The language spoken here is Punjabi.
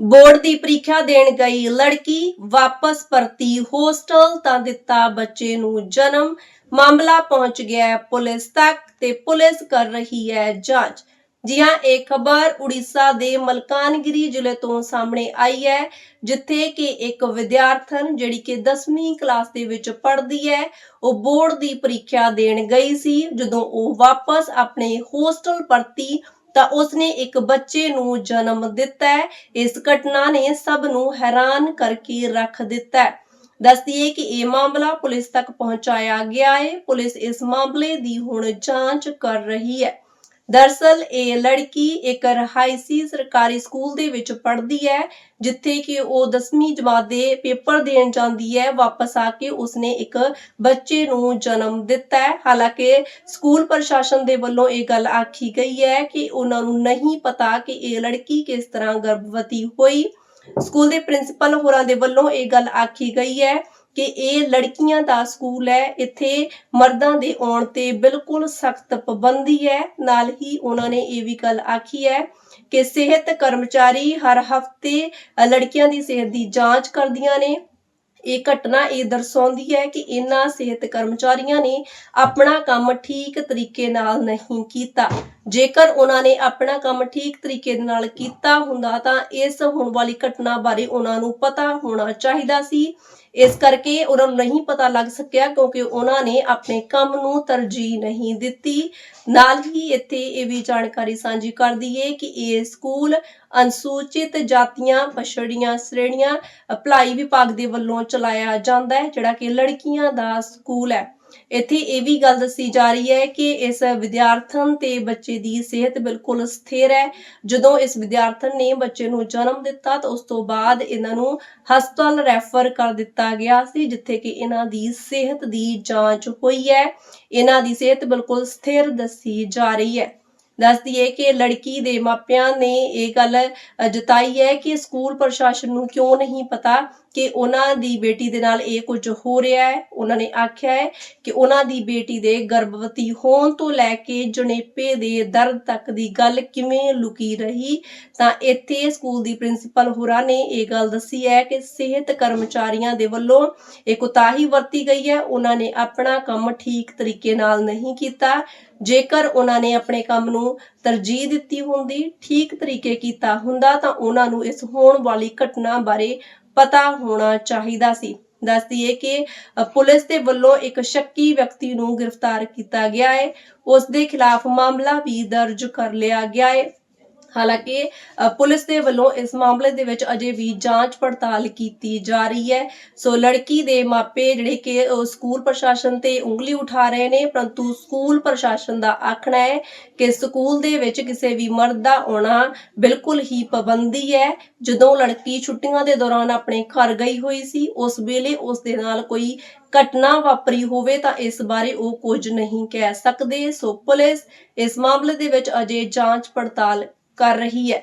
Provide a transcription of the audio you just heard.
ਬੋਰਡ ਦੀ ਪ੍ਰੀਖਿਆ ਦੇਣ ਗਈ ਲੜਕੀ ਵਾਪਸ ਪਰਤੀ ਹੋਸਟਲ ਤਾਂ ਦਿੱਤਾ ਬੱਚੇ ਨੂੰ ਜਨਮ। ਮਾਮਲਾ ਪਹੁੰਚ ਗਿਆ ਪੁਲਿਸ ਤੱਕ ਤੇ ਪੁਲਿਸ ਕਰ ਰਹੀ ਹੈ ਜਾਂਚ। ਜੀ ਹਾਂ ਇਹ ਖਬਰ ਉੜੀਸਾ ਦੇ ਮਲਕਾਨਗਿਰੀ ਜ਼ਿਲ੍ਹੇ ਤੋਂ ਸਾਹਮਣੇ ਆਈ ਹੈ, ਜਿੱਥੇ ਕਿ ਇੱਕ ਵਿਦਿਆਰਥਣ ਜਿਹੜੀ ਕਿ 10ਵੀਂ ਕਲਾਸ ਦੇ ਵਿੱਚ ਪੜ੍ਹਦੀ ਹੈ, ਉਹ ਬੋਰਡ ਦੀ ਪ੍ਰੀਖਿਆ ਦੇਣ ਗਈ ਸੀ। ਜਦੋਂ ਉਹ ਵਾਪਸ ਆਪਣੇ ਹੋਸਟਲ ਪਰਤੀ ਤਾਂ ਉਸਨੇ ਇੱਕ ਬੱਚੇ ਨੂੰ ਜਨਮ ਦਿੱਤਾ ਹੈ। ਇਸ ਘਟਨਾ ਨੇ ਸਭ ਨੂੰ ਹੈਰਾਨ ਕਰਕੇ ਰੱਖ ਦਿੱਤਾ ਹੈ। ਦੱਸਦੀਏ ਕਿ ਇਹ ਮਾਮਲਾ ਪੁਲਿਸ ਤੱਕ ਪਹੁੰਚਾਇਆ ਗਿਆ ਹੈ। ਪੁਲਿਸ ਇਸ ਮਾਮਲੇ ਦੀ ਹੁਣ ਜਾਂਚ ਕਰ ਰਹੀ ਹੈ। ਦਰਸਲ ਇਹ ਲੜਕੀ ਇੱਕ ਰਹਾਇਸੀ ਸਰਕਾਰੀ ਸਕੂਲ ਦੇ ਵਿੱਚ ਪੜ੍ਹਦੀ ਹੈ, ਜਿੱਥੇ ਕਿ ਉਹ 10ਵੀਂ ਜਮਾਤ ਦੇ ਪੇਪਰ ਦੇਣ ਜਾਂਦੀ ਹੈ। ਵਾਪਸ ਆ ਕੇ ਉਸਨੇ ਇੱਕ ਬੱਚੇ ਨੂੰ ਜਨਮ ਦਿੱਤਾ ਹੈ। ਹਾਲਾਂਕਿ ਸਕੂਲ ਪ੍ਰਸ਼ਾਸਨ ਦੇ ਵੱਲੋਂ ਇਹ ਗੱਲ ਆਖੀ ਗਈ ਹੈ ਕਿ ਉਹਨਾਂ ਨੂੰ ਨਹੀਂ ਪਤਾ ਕਿ ਇਹ ਲੜਕੀ ਕਿਸ ਤਰ੍ਹਾਂ ਗਰਭਵਤੀ ਹੋਈ। ਸਕੂਲ ਦੇ ਪ੍ਰਿੰਸੀਪਲ ਹੋਰਾਂ ਦੇ ਵੱਲੋਂ ਇਹ ਗੱਲ ਆਖੀ ਗਈ ਹੈ ਕਿ ਇਹ ਲੜਕੀਆਂ ਦਾ ਸਕੂਲ ਹੈ, ਇੱਥੇ ਮਰਦਾਂ ਦੇ ਆਉਣ ਤੇ ਬਿਲਕੁਲ ਸਖਤ ਪਾਬੰਦੀ ਹੈ। ਨਾਲ ਹੀ ਉਹਨਾਂ ਨੇ ਇਹ ਵੀ ਗੱਲ ਆਖੀ ਹੈ ਕਿ ਸਿਹਤ ਕਰਮਚਾਰੀ ਹਰ ਹਫ਼ਤੇ ਲੜਕੀਆਂ ਦੀ ਸਿਹਤ ਦੀ ਜਾਂਚ ਕਰਦੀਆਂ ਨੇ। ਇਹ ਘਟਨਾ ਇਹ ਦਰਸਾਉਂਦੀ ਹੈ ਕਿ ਇਹਨਾਂ ਸਿਹਤ ਕਰਮਚਾਰੀਆਂ ਨੇ ਆਪਣਾ ਕੰਮ ਠੀਕ ਤਰੀਕੇ ਨਾਲ ਨਹੀਂ ਕੀਤਾ। ਜੇਕਰ ਉਹਨਾਂ ਨੇ ਆਪਣਾ ਕੰਮ ਠੀਕ ਤਰੀਕੇ ਨਾਲ ਕੀਤਾ ਹੁੰਦਾ ਤਾਂ ਇਸ ਹੋਣ ਵਾਲੀ ਘਟਨਾ ਬਾਰੇ ਉਹਨਾਂ ਨੂੰ ਪਤਾ ਹੋਣਾ ਚਾਹੀਦਾ ਸੀ। ਇਸ ਕਰਕੇ ਉਹਨਾਂ ਨੂੰ ਨਹੀਂ ਪਤਾ ਲੱਗ ਸਕਿਆ ਕਿਉਂਕਿ ਉਹਨਾਂ ਨੇ ਆਪਣੇ ਕੰਮ ਨੂੰ ਤਰਜੀਹ ਨਹੀਂ ਦਿੱਤੀ। ਨਾਲ ਹੀ ਇੱਥੇ ਇਹ ਵੀ ਜਾਣਕਾਰੀ ਸਾਂਝੀ ਕਰ ਦਈਏ ਕਿ ਇਹ ਸਕੂਲ ਅਨੁਸੂਚਿਤ ਜਾਤੀਆਂ, ਪਛੜੀਆਂ ਸ਼੍ਰੇਣੀਆਂ, ਭਲਾਈ ਵਿਭਾਗ ਦੇ ਵੱਲੋਂ ਚਲਾਇਆ ਜਾਂਦਾ ਹੈ, ਜਿਹੜਾ ਕਿ ਲੜਕੀਆਂ ਦਾ ਸਕੂਲ ਹੈ। ਇੱਥੇ ਇਹ ਵੀ ਗੱਲ ਦੱਸੀ ਜਾ ਰਹੀ ਹੈ ਕਿ ਇਸ ਵਿਦਿਆਰਥਣ ਤੇ ਬੱਚੇ ਦੀ ਸਿਹਤ ਬਿਲਕੁਲ ਸਥਿਰ ਹੈ। ਜਦੋਂ ਇਸ ਵਿਦਿਆਰਥਣ ਨੇ ਬੱਚੇ ਨੂੰ ਜਨਮ ਦਿੱਤਾ ਤਾਂ ਉਸ ਤੋਂ ਬਾਅਦ ਇਹਨਾਂ ਨੂੰ ਹਸਪਤਾਲ ਰੈਫਰ ਕਰ ਦਿੱਤਾ ਗਿਆ ਸੀ, ਜਿੱਥੇ ਕਿ ਇਹਨਾਂ ਦੀ ਸਿਹਤ ਦੀ ਜਾਂਚ ਹੋਈ ਹੈ। ਇਹਨਾਂ ਦੀ ਸਿਹਤ ਬਿਲਕੁਲ ਸਥਿਰ ਦੱਸੀ ਜਾ ਰਹੀ ਹੈ। ਦੱਸਦੀ ਹੈ ਕਿ ਲੜਕੀ ਦੇ ਮਾਪਿਆਂ ਨੇ ਇਹ ਗੱਲ ਜਤਾਈ ਹੈ ਕਿ ਸਕੂਲ ਪ੍ਰਸ਼ਾਸਨ ਨੂੰ ਕਿਉਂ ਨਹੀਂ ਪਤਾ ਕਿ ਉਹਨਾਂ ਦੀ ਬੇਟੀ ਦੇ ਨਾਲ ਇਹ ਕੁਝ ਹੋ ਰਿਹਾ ਹੈ। ਉਹਨਾਂ ਨੇ ਆਖਿਆ ਹੈ ਕਿ ਉਹਨਾਂ ਦੀ ਬੇਟੀ ਦੇ ਗਰਭਵਤੀ ਹੋਣ ਤੋਂ ਲੈ ਕੇ ਜਣੇਪੇ ਦੇ ਦਰਦ ਤੱਕ ਦੀ ਗੱਲ ਕਿਵੇਂ ਲੁਕੀ ਰਹੀ, ਤਾਂ ਇੱਥੇ ਸਕੂਲ ਦੀ ਪ੍ਰਿੰਸੀਪਲ ਹੋਰਾਂ ਨੇ ਇਹ ਗੱਲ ਦੱਸੀ ਹੈ ਕਿ ਸਿਹਤ ਕਰਮਚਾਰੀਆਂ ਦੇ ਵੱਲੋਂ ਇਹ ਕੁਤਾਹੀ ਵਰਤੀ ਗਈ ਹੈ। ਉਹਨਾਂ ਨੇ ਆਪਣਾ ਕੰਮ ਠੀਕ ਤਰੀਕੇ ਨਾਲ ਨਹੀਂ ਕੀਤਾ। ਜੇਕਰ ਉਹਨਾਂ ਨੇ ਆਪਣੇ ਕੰਮ ਨੂੰ ਤਰਜੀਹ ਦਿੱਤੀ ਹੁੰਦੀ, ਠੀਕ ਤਰੀਕੇ ਕੀਤਾ ਹੁੰਦਾ, ਤਾਂ ਉਹਨਾਂ ਨੂੰ ਇਸ ਹੋਣ ਵਾਲੀ ਘਟਨਾ ਬਾਰੇ ਪਤਾ ਹੋਣਾ ਚਾਹੀਦਾ ਸੀ। ਦੱਸਦੀ ਹੈ ਕਿ ਪੁਲਿਸ ਦੇ ਵੱਲੋਂ ਇੱਕ ਸ਼ੱਕੀ ਵਿਅਕਤੀ ਨੂੰ ਗ੍ਰਿਫਤਾਰ ਕੀਤਾ ਗਿਆ ਹੈ। ਉਸ ਦੇ ਖਿਲਾਫ ਮਾਮਲਾ ਵੀ ਦਰਜ ਕਰ ਲਿਆ ਗਿਆ ਹੈ। ਹਾਲਾਂਕਿ ਪੁਲਿਸ ਦੇ ਵੱਲੋਂ ਇਸ ਮਾਮਲੇ ਦੇ ਵਿੱਚ ਅਜੇ ਵੀ ਜਾਂਚ ਪੜਤਾਲ ਕੀਤੀ ਜਾ ਰਹੀ ਹੈ। ਸੋ ਲੜਕੀ ਦੇ ਮਾਪੇ ਜਿਹੜੇ ਕਿ ਸਕੂਲ ਪ੍ਰਸ਼ਾਸਨ ਤੇ ਉਂਗਲੀ ਉਠਾ ਰਹੇ ਨੇ, ਪਰੰਤੂ ਸਕੂਲ ਪ੍ਰਸ਼ਾਸਨ ਦਾ ਆਖਣਾ ਹੈ ਕਿ ਸਕੂਲ ਦੇ ਵਿੱਚ ਕਿਸੇ ਵੀ ਮਰਦ ਦਾ ਆਉਣਾ ਬਿਲਕੁਲ ਹੀ ਪਾਬੰਦੀ ਹੈ। ਜਦੋਂ ਲੜਕੀ ਛੁੱਟੀਆਂ ਦੇ ਦੌਰਾਨ ਆਪਣੇ ਘਰ ਗਈ ਹੋਈ ਸੀ, ਉਸ ਵੇਲੇ ਉਸ ਦੇ ਨਾਲ ਕੋਈ ਘਟਨਾ ਵਾਪਰੀ ਹੋਵੇ ਤਾਂ ਇਸ ਬਾਰੇ ਉਹ ਕੁਝ ਨਹੀਂ ਕਹਿ ਸਕਦੇ। ਸੋ ਪੁਲਿਸ ਇਸ ਮਾਮਲੇ ਦੇ ਵਿੱਚ ਅਜੇ ਜਾਂਚ ਪੜਤਾਲ ਕਰ ਰਹੀ ਹੈ।